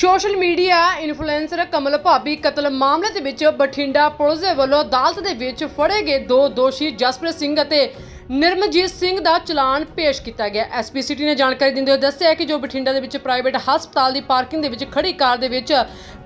Social media influencer ਕਮਲ ਭਾਬੀ ਕਤਲ ਮਾਮਲੇ ਦੇ ਵਿੱਚ ਬਠਿੰਡਾ ਪੁਲਿਸ ਦੇ ਵੱਲੋਂ ਅਦਾਲਤ ਦੇ ਵਿੱਚ ਫੜੇ ਗਏ ਦੋ ਦੋਸ਼ੀ ਜਸਪ੍ਰੀਤ ਸਿੰਘ ਅਤੇ ਨਿਰਮਜੀਤ ਸਿੰਘ ਦਾ ਚਲਾਨ ਪੇਸ਼ ਕੀਤਾ ਗਿਆ। ਐਸਪੀ ਸਿਟੀ ਨੇ ਜਾਣਕਾਰੀ ਦਿੰਦੇ ਹੋਏ ਦੱਸਿਆ ਕਿ ਜੋ ਬਠਿੰਡਾ ਦੇ ਵਿੱਚ ਪ੍ਰਾਈਵੇਟ ਹਸਪਤਾਲ ਦੀ ਪਾਰਕਿੰਗ ਦੇ ਵਿੱਚ ਖੜੀ ਕਾਰ ਦੇ ਵਿੱਚ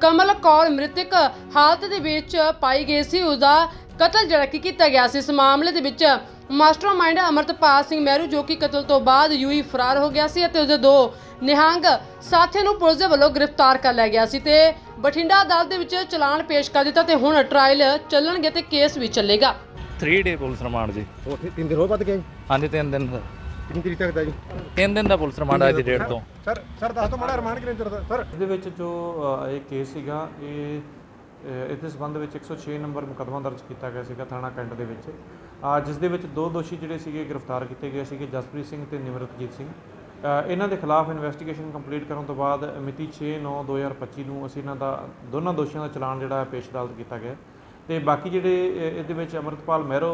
ਕਮਲ ਕੌਰ ਮ੍ਰਿਤਕ ਹਾਲਤ ਦੇ ਵਿੱਚ ਪਾਈ ਗਈ ਸੀ, ਉਸਦਾ ਕਤਲ ਜਿਹੜਾ ਕਿ ਕੀਤਾ ਗਿਆ ਸੀ। ਇਸ ਮਾਮਲੇ ਦੇ ਵਿੱਚ ਮਾਸਟਰਮਾਈਂਡ ਅਮਰਤਪਾਲ ਸਿੰਘ ਮਹਿਰੂ ਜੋ ਕਿ ਕਤਲ ਤੋਂ ਬਾਅਦ ਯੂਈ ਫਰਾਰ ਹੋ ਗਿਆ ਸੀ ਅਤੇ ਉਸਦੇ ਦੋ ਨਿਹੰਗ ਸਾਥੀਆਂ ਨੂੰ ਪੁਲਿਸ ਦੇ ਵੱਲੋਂ ਗ੍ਰਿਫਤਾਰ ਕਰ ਲਿਆ ਗਿਆ ਸੀ ਤੇ ਬਠਿੰਡਾ ਅਦਾਲਤ ਦੇ ਵਿੱਚ ਚਲਾਨ ਪੇਸ਼ ਕਰ ਦਿੱਤਾ ਤੇ ਹੁਣ ਟ੍ਰਾਇਲ ਚੱਲਣਗੇ ਤੇ ਕੇਸ ਵੀ ਚੱਲੇਗਾ। 3 ਡੇ ਪੁਲਿਸ ਰਿਮਾਂਡ ਜੀ। ਉਹ ਤਿ- ਤਿੰਨ ਦਿਨ ਹੋ ਵੱਧ ਗਏ? ਹਾਂਜੀ ਤਿੰਨ ਦਿਨ। ਦਾ ਕਿੰਨੀ ਤਰੀਕ ਤੱਕ ਦਾ ਜੀ? ਤਿੰਨ ਦਿਨ ਦਾ ਪੁਲਿਸ ਰਿਮਾਂਡ ਅੱਜ ਦੀ ਡੇਟ ਤੋਂ। ਸਰ ਸਰ ਦੱਸ ਦਿਓ ਮਾੜਾ ਰਿਮਾਂਡ ਕਿੰਨੇ ਚਿਰ ਦਾ ਸਰ। ਇਹਦੇ ਵਿੱਚ ਜੋ ਇਹ ਕੇਸ ਸੀਗਾ ਇਹ ਇਸ ਦੇ ਸੰਬੰਧ ਵਿੱਚ 106 ਨੰਬਰ ਮੁਕੱਦਮਾ ਦਰਜ ਕੀਤਾ ਗਿਆ ਸੀਗਾ ਥਾਣਾ ਕੈਂਟ ਦੇ ਵਿੱਚ। ਜਿਸ ਦੇ ਵਿੱਚ ਦੋ ਦੋਸ਼ੀ ਜਿਹੜੇ ਸੀਗੇ ਗ੍ਰਿਫਤਾਰ ਕੀਤੇ ਗਏ ਸੀਗੇ, ਜਸਪ੍ਰੀਤ ਸਿੰਘ ਤੇ ਨਿਮਰਤਜੀਤ ਸਿੰਘ। ਇਹਨਾਂ ਦੇ ਖਿਲਾਫ ਇਨਵੈਸਟੀਗੇਸ਼ਨ ਕੰਪਲੀਟ ਕਰਨ ਤੋਂ ਬਾਅਦ ਮਿਤੀ 6/9/2025 ਨੂੰ ਅਸੀਂ ਇਹਨਾਂ ਦਾ, ਦੋਨਾਂ ਦੋਸ਼ੀਆਂ ਦਾ ਚਲਾਨ ਜਿਹੜਾ ਪੇਸ਼ ਅਦਾਲਤ ਕੀਤਾ ਗਿਆ। ਤੇ ਬਾਕੀ ਜਿਹੜੇ ਇਹਦੇ ਵਿੱਚ ਅਮਰਤਪਾਲ ਮਹਿਰੋ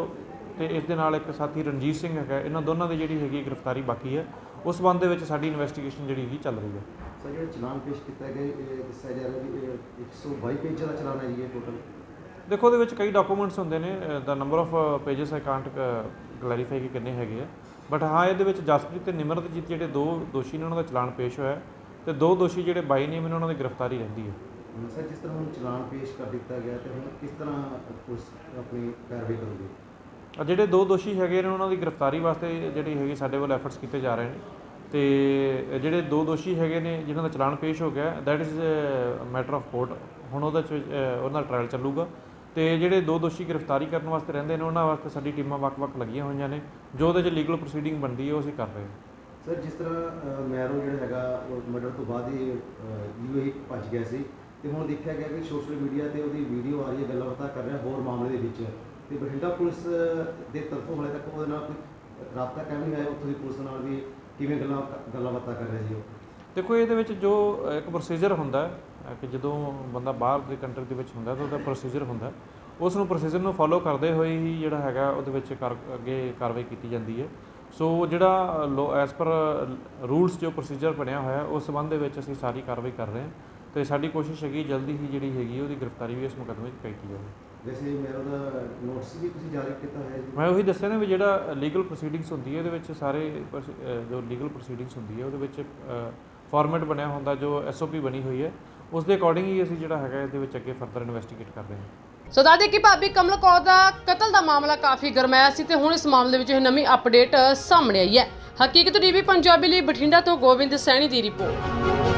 ਤੇ ਇਸ ਦੇ ਨਾਲ ਇੱਕ ਸਾਥੀ ਰਣਜੀਤ ਸਿੰਘ ਹੈਗਾ ਇਹਨਾਂ ਦੋਨਾਂ ਦੀ ਜਿਹੜੀ ਹੈਗੀ ਗ੍ਰਿਫਤਾਰੀ ਬਾਕੀ ਹੈ। ਉਸ ਸੰਬੰਧ ਦੇ ਵਿੱਚ ਸਾਡੀ ਇਨਵੈਸਟੀਗੇਸ਼ਨ ਜਿਹੜੀ ਹੈਗੀ ਚੱਲ ਰਹੀ ਹੈ। ਸਰ ਜਿਹੜਾ ਚਲਾਨ ਪੇਸ਼ ਕੀਤਾ ਗਿਆ ਇਹ ਦੱਸਿਆ ਜਾ ਰਿਹਾ ਵੀ ਇਹ 122 ਪੇਜ ਦਾ ਚਲਾਨ ਹੈ ਜੀ ਇਹ ਟੋਟਲ ਦੇਖੋ ਉਹਦੇ ਵਿੱਚ ਕਈ ਡਾਕੂਮੈਂਟਸ ਹੁੰਦੇ ਨੇ ਦਾ number of pages I can't clarify ਕਿ ਕਿੰਨੇ ਹੈਗੇ ਆ। ਬਟ ਹਾਂ ਇਹਦੇ ਵਿੱਚ ਜਸਪ੍ਰੀਤ ਤੇ ਨਿਮਰਤਜੀਤ ਜਿਹੜੇ ਦੋ ਦੋਸ਼ੀ ਨੇ ਉਹਨਾਂ ਦਾ ਚਲਾਨ ਪੇਸ਼ ਹੋਇਆ ਤੇ ਦੋ ਦੋਸ਼ੀ ਜਿਹੜੇ ਬਾਈ ਨੇਮ ਨੇ ਉਹਨਾਂ ਦੀ ਗ੍ਰਿਫਤਾਰੀ ਰਹਿੰਦੀ ਹੈ। ਸਰ ਜਿਸ ਤਰ੍ਹਾਂ ਹੁਣ ਚਲਾਨ ਪੇਸ਼ ਕਰ ਦਿੱਤਾ ਗਿਆ ਤੇ ਹੁਣ ਕਿਸ ਤਰ੍ਹਾਂ ਪੁਲਿਸ ਆਪਣੀ ਕਾਰਵਾਈ ਕਰੂਗੀ? ਆ ਜਿਹੜੇ ਦੋ ਦੋਸ਼ੀ ਹੈਗੇ ਨੇ ਉਹਨਾਂ ਦੀ ਗ੍ਰਿਫਤਾਰੀ ਵਾਸਤੇ ਜਿਹੜੀ ਹੈਗੀ ਸਾਡੇ ਵੱਲ ਐਫਰਟਸ ਕੀਤੇ ਜਾ ਰਹੇ ਨੇ। ਤੇ ਜਿਹੜੇ ਦੋ ਦੋਸ਼ੀ ਹੈਗੇ ਨੇ ਜਿਨ੍ਹਾਂ ਦਾ ਚਲਾਨ ਪੇਸ਼ ਹੋ ਗਿਆ that is matter of court ਹੁਣ ਉਹਦਾ 'ਚ, ਉਹਨਾਂ ਦਾ ਟ੍ਰਾਇਲ ਚੱਲੂਗਾ। ਤੇ ਜਿਹੜੇ ਦੋ ਦੋਸ਼ੀ ਗ੍ਰਿਫਤਾਰੀ ਕਰਨ ਵਾਸਤੇ ਰਹਿੰਦੇ ਨੇ ਉਹਨਾਂ ਵਾਸਤੇ ਸਾਡੀ ਟੀਮਾਂ ਵੱਖ-ਵੱਖ ਲੱਗੀਆਂ ਹੋਈਆਂ ਨੇ। ਜੋ ਉਹਦੇ 'ਚ ਲੀਗਲ ਪ੍ਰੋਸੀਡਿੰਗ ਬਣਦੀ ਹੈ ਉਹ ਅਸੀਂ ਕਰ ਰਹੇ ਹਾਂ। ਸਰ ਜਿਸ ਤਰ੍ਹਾਂ ਮੈਰੋ ਜਿਹੜਾ ਹੈਗਾ ਉਹ ਮਰਡਰ ਤੋਂ ਬਾਅਦ ਹੀ ਯੂਏ ਭੱਜ ਗਿਆ ਸੀ। ਤੇ ਹੁਣ ਦੇਖਿਆ ਗਿਆ ਕਿ ਸੋਸ਼ਲ ਮੀਡੀਆ ਤੇ ਉਹਦੀ ਵੀਡੀਓ ਆ ਰਹੀ ਹੈ ਗੱਲਾਂ ਬਾਤਾਂ ਕਰ ਰਿਹਾ ਹੋਰ ਮਾਮਲੇ ਦੇ ਵਿੱਚ। ਤੇ ਬਠਿੰਡਾ ਪੁਲਿਸ ਦੇ ਤਰਫੋਂ ਹਾਲੇ ਤੱਕ ਉਹਦੇ ਨਾਲ ਕੋਈ ਰਾਬਤਾ ਕਾਇਮ ਨਹੀਂ ਹੋਇਆ ਉੱਥੋਂ ਦੀ ਪੁਲਿਸ ਨਾਲ ਵੀ ਕਿਵੇਂ ਗੱਲਾਂ ਗੱਲਾਂ ਬਾਤਾਂ ਕਰ ਰਹੇ ਜੀ ਉਹ? ਦੇਖੋ, ਇਹਦੇ ਵਿੱਚ ਜੋ ਇੱਕ ਪ੍ਰੋਸੀਜਰ ਹੁੰਦਾ ਕਿ ਜਦੋਂ ਬੰਦਾ ਬਾਹਰ ਦੇ ਕੰਟਰੀ ਦੇ ਵਿੱਚ ਹੁੰਦਾ ਤਾਂ ਉਹਦਾ ਪ੍ਰੋਸੀਜਰ ਹੁੰਦਾ ਉਸ ਨੂੰ ਪ੍ਰੋਸੀਜਰ ਨੂੰ ਫੋਲੋ ਕਰਦੇ ਹੋਏ ਹੀ ਜਿਹੜਾ ਹੈਗਾ ਉਹਦੇ ਵਿੱਚ ਕਰ, ਅੱਗੇ ਕਾਰਵਾਈ ਕੀਤੀ ਜਾਂਦੀ ਹੈ। ਸੋ ਜਿਹੜਾ ਐਸ ਪਰ ਰੂਲਸ ਜੋ ਪ੍ਰੋਸੀਜਰ ਬਣਿਆ ਹੋਇਆ ਉਸ ਸੰਬੰਧ ਦੇ ਵਿੱਚ ਅਸੀਂ ਸਾਰੀ ਕਾਰਵਾਈ ਕਰ ਰਹੇ ਹਾਂ ਤੇ ਸਾਡੀ ਕੋਸ਼ਿਸ਼ ਹੈਗੀ ਜਲਦੀ ਹੀ ਜਿਹੜੀ ਹੈਗੀ ਉਹਦੀ ਗ੍ਰਿਫਤਾਰੀ ਵੀ ਇਸ ਮੁਕੱਦਮੇ 'ਚ ਕੀਤੀ ਜਾਵੇ ਵੈਸੇ ਮੈਰੋ ਦਾ ਨੋਟਿਸ ਵੀ ਤੁਸੀਂ ਜਾਰੀ ਕੀਤਾ ਹੋਇਆ ਜੀ। ਮੈਂ ਉਹੀ ਦੱਸਿਆ ਨਾ ਵੀ ਜਿਹੜਾ ਲੀਗਲ ਪ੍ਰੋਸੀਡਿੰਗਸ ਹੁੰਦੀ ਹੈ ਇਹਦੇ ਵਿੱਚ ਸਾਰੇ ਪ੍ਰੋਸ- ਜੋ ਲੀਗਲ ਪ੍ਰੋਸੀਡਿੰਗਸ ਹੁੰਦੀ ਹੈ ਉਹਦੇ ਵਿੱਚ ਫਾਰਮੈਟ ਬਣਿਆ ਹੁੰਦਾ ਜੋ ਐਸਓਪੀ ਬਣੀ ਹੋਈ ਹੈ। ਉਸ ਦੇ ਅਕੋਰਡਿੰਗ ਹੀ ਅਸੀਂ ਜਿਹੜਾ ਹੈਗਾ ਇਹਦੇ ਵਿੱਚ ਅੱਗੇ ਫਰਦਰ ਇਨਵੈਸਟੀਗੇਟ ਕਰ ਰਹੇ ਹਾਂ। ਸੋ ਦੱਸਦੇ ਕਿ ਭਾਬੀ ਕਮਲ ਕੌਰ ਦਾ ਕਤਲ ਦਾ ਮਾਮਲਾ ਕਾਫੀ ਗਰਮਾਇਆ ਸੀ ਤੇ ਹੁਣ ਇਸ ਮਾਮਲੇ ਵਿੱਚ ਇਹ ਨਵੀਂ ਅਪਡੇਟ ਸਾਹਮਣੇ ਆਈ ਹੈ। ਹਕੀਕਤ ਟੀਵੀ ਪੰਜਾਬੀ ਲਈ ਬਠਿੰਡਾ ਤੋਂ ਗੋਬਿੰਦ ਸੈਣੀ ਦੀ ਰਿਪੋਰਟ।